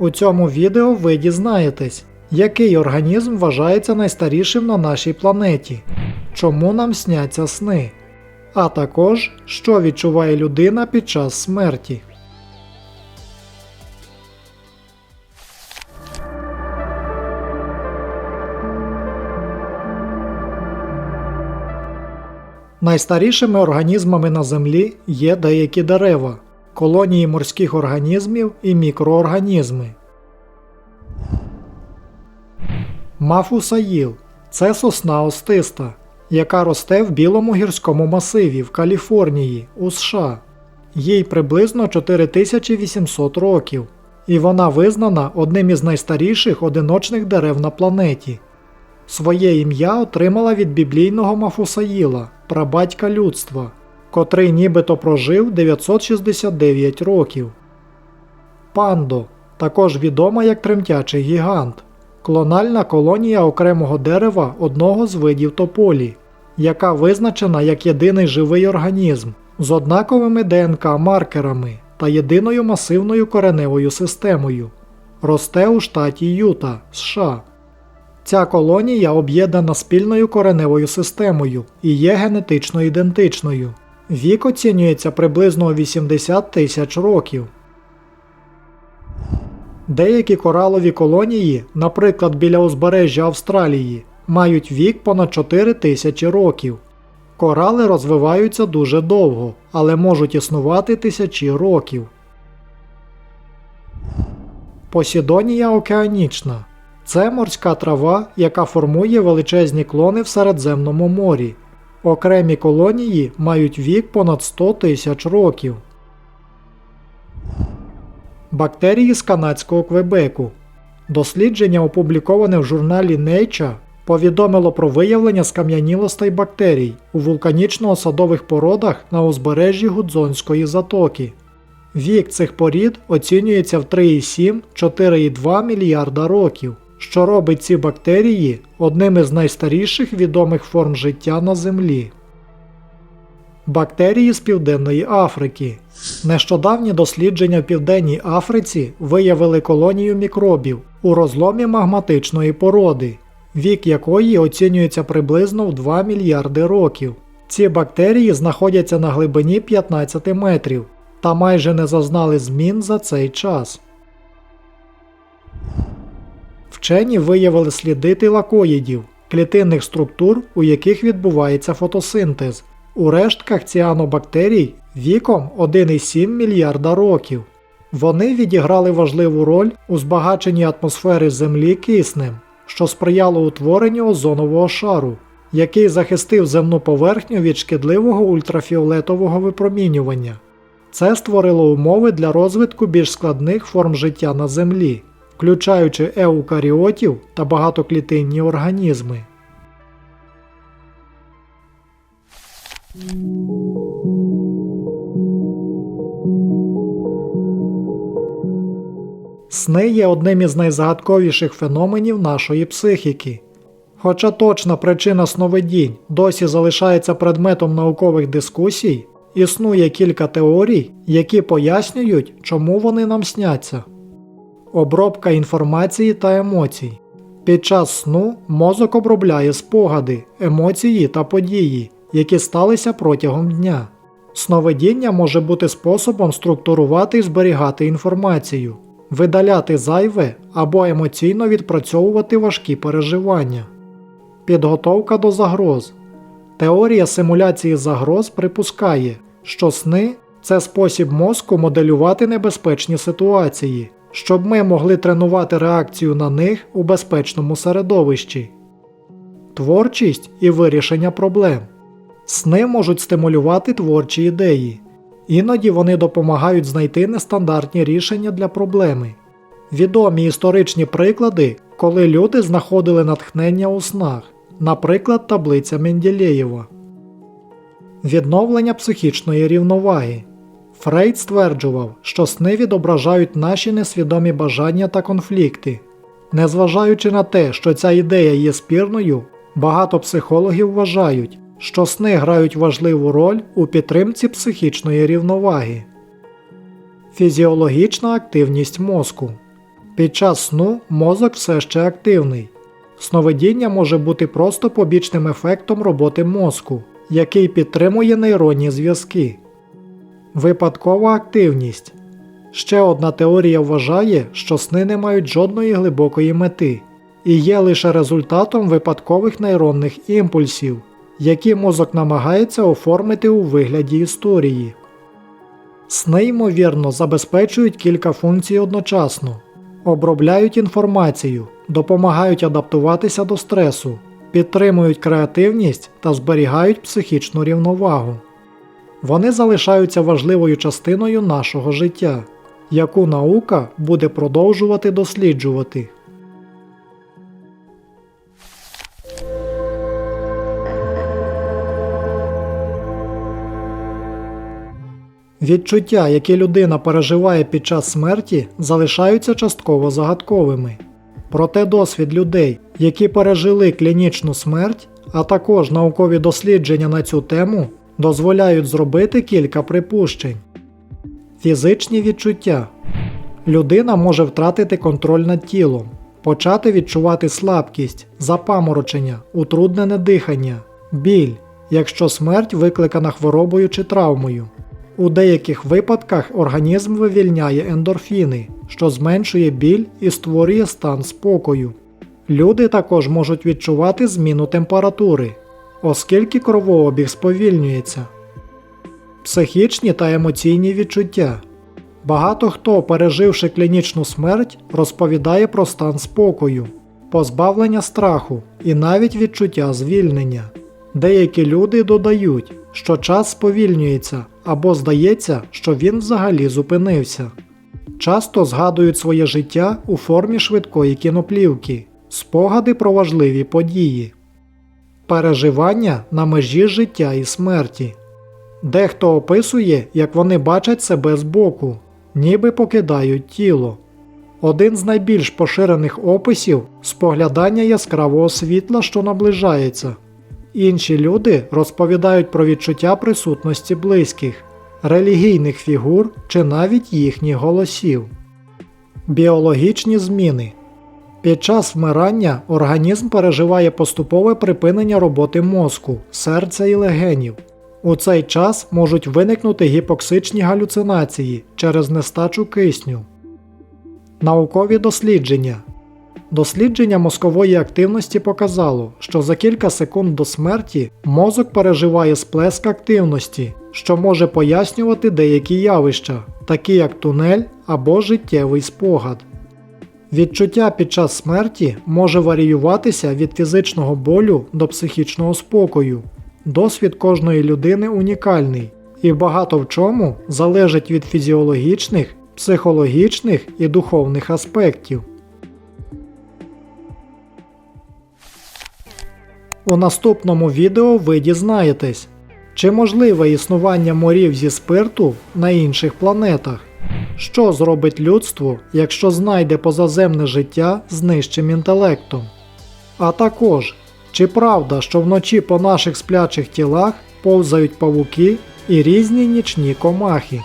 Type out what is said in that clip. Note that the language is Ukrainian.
У цьому відео ви дізнаєтесь, який організм вважається найстарішим на нашій планеті, чому нам сняться сни, а також що відчуває людина під час смерті. Найстарішими організмами на Землі є деякі дерева, колонії морських організмів і мікроорганізми. Мафусаїл це сосна остиста, яка росте в білому гірському масиві в Каліфорнії у США. Їй приблизно 4800 років, і вона визнана одним із найстаріших одиночних дерев на планеті. Своє ім'я отримала від біблійного Мафусаїла, прабатька людства, котрий нібито прожив 969 років. Пандо, також відома як тремтячий гігант, клональна колонія окремого дерева одного з видів тополі, яка визначена як єдиний живий організм з однаковими ДНК-маркерами та єдиною масивною кореневою системою. Росте у штаті Юта, США. Ця колонія об'єднана спільною кореневою системою і є генетично ідентичною. Вік оцінюється приблизно 80 тисяч років. Деякі коралові колонії, наприклад біля узбережжя Австралії, мають вік понад 4 тисячі років. Корали розвиваються дуже довго, але можуть існувати тисячі років. Посідонія океанічна це морська трава, яка формує величезні клони в Середземному морі. Окремі колонії мають вік понад 100 тисяч років. Бактерії з канадського Квебеку. Дослідження, опубліковане в журналі Nature, повідомило про виявлення скам'янілостей бактерій у вулканічно-осадових породах на узбережжі Гудзонської затоки. Вік цих порід оцінюється в 3,7-4,2 мільярда років, що робить ці бактерії одним із найстаріших відомих форм життя на Землі. Бактерії з Південної Африки. Нещодавні дослідження в Південній Африці виявили колонію мікробів у розломі магматичної породи, вік якої оцінюється приблизно в 2 мільярди років. Ці бактерії знаходяться на глибині 15 метрів та майже не зазнали змін за цей час. Вчені виявили сліди тилакоїдів, клітинних структур, у яких відбувається фотосинтез, у рештках ціанобактерій віком 1,7 мільярда років. Вони відіграли важливу роль у збагаченні атмосфери Землі киснем, що сприяло утворенню озонового шару, який захистив земну поверхню від шкідливого ультрафіолетового випромінювання. Це створило умови для розвитку більш складних форм життя на Землі, включаючи еукаріотів та багатоклітинні організми. Сни є одним із найзагадковіших феноменів нашої психіки. Хоча точна причина сновидінь досі залишається предметом наукових дискусій, існує кілька теорій, які пояснюють, чому вони нам сняться. Обробка інформації та емоцій. Під час сну мозок обробляє спогади, емоції та події, які сталися протягом дня. Сновидіння може бути способом структурувати і зберігати інформацію, видаляти зайве або емоційно відпрацьовувати важкі переживання. Підготовка до загроз. Теорія симуляції загроз припускає, що сни це спосіб мозку моделювати небезпечні ситуації, щоб ми могли тренувати реакцію на них у безпечному середовищі. Творчість і вирішення проблем. Сни можуть стимулювати творчі ідеї. Іноді вони допомагають знайти нестандартні рішення для проблеми. Відомі історичні приклади, коли люди знаходили натхнення у снах, наприклад, таблиця Менділеєва. Відновлення психічної рівноваги. Фрейд стверджував, що сни відображають наші несвідомі бажання та конфлікти. Незважаючи на те, що ця ідея є спірною, багато психологів вважають, що сни грають важливу роль у підтримці психічної рівноваги. Фізіологічна активність мозку. Під час сну мозок все ще активний. Сновидіння може бути просто побічним ефектом роботи мозку, який підтримує нейронні зв'язки. Випадкова активність. Ще одна теорія вважає, що сни не мають жодної глибокої мети і є лише результатом випадкових нейронних імпульсів, які мозок намагається оформити у вигляді історії. Сни, ймовірно, забезпечують кілька функцій одночасно, обробляють інформацію, допомагають адаптуватися до стресу, підтримують креативність та зберігають психічну рівновагу. Вони залишаються важливою частиною нашого життя, яку наука буде продовжувати досліджувати. Відчуття, які людина переживає під час смерті, залишаються частково загадковими. Проте досвід людей, які пережили клінічну смерть, а також наукові дослідження на цю тему, дозволяють зробити кілька припущень. Фізичні відчуття. Людина може втратити контроль над тілом, почати відчувати слабкість, запаморочення, утруднене дихання, біль, якщо смерть викликана хворобою чи травмою. У деяких випадках організм вивільняє ендорфіни, що зменшує біль і створює стан спокою. Люди також можуть відчувати зміну температури, оскільки кровообіг сповільнюється. Психічні та емоційні відчуття. Багато хто, переживши клінічну смерть, розповідає про стан спокою, позбавлення страху і навіть відчуття звільнення. Деякі люди додають, що час сповільнюється або здається, що він взагалі зупинився. Часто згадують своє життя у формі швидкої кіноплівки, спогади про важливі події, переживання на межі життя і смерті. Дехто описує, як вони бачать себе збоку, ніби покидають тіло. Один з найбільш поширених описів споглядання яскравого світла, що наближається. Інші люди розповідають про відчуття присутності близьких, релігійних фігур чи навіть їхніх голосів. Біологічні зміни під час вмирання організм переживає поступове припинення роботи мозку, серця і легенів. У цей час можуть виникнути гіпоксичні галюцинації через нестачу кисню. Наукові дослідження Дослідження мозкової активності показало, що за кілька секунд до смерті мозок переживає сплеск активності, що може пояснювати деякі явища, такі як тунель або життєвий спогад. Відчуття під час смерті може варіюватися від фізичного болю до психічного спокою. Досвід кожної людини унікальний і багато в чому залежить від фізіологічних, психологічних і духовних аспектів. У наступному відео ви дізнаєтесь, чи можливе існування морів зі спирту на інших планетах, що зробить людство, якщо знайде позаземне життя з нижчим інтелектом. А також, чи правда, що вночі по наших сплячих тілах повзають павуки і різні нічні комахи.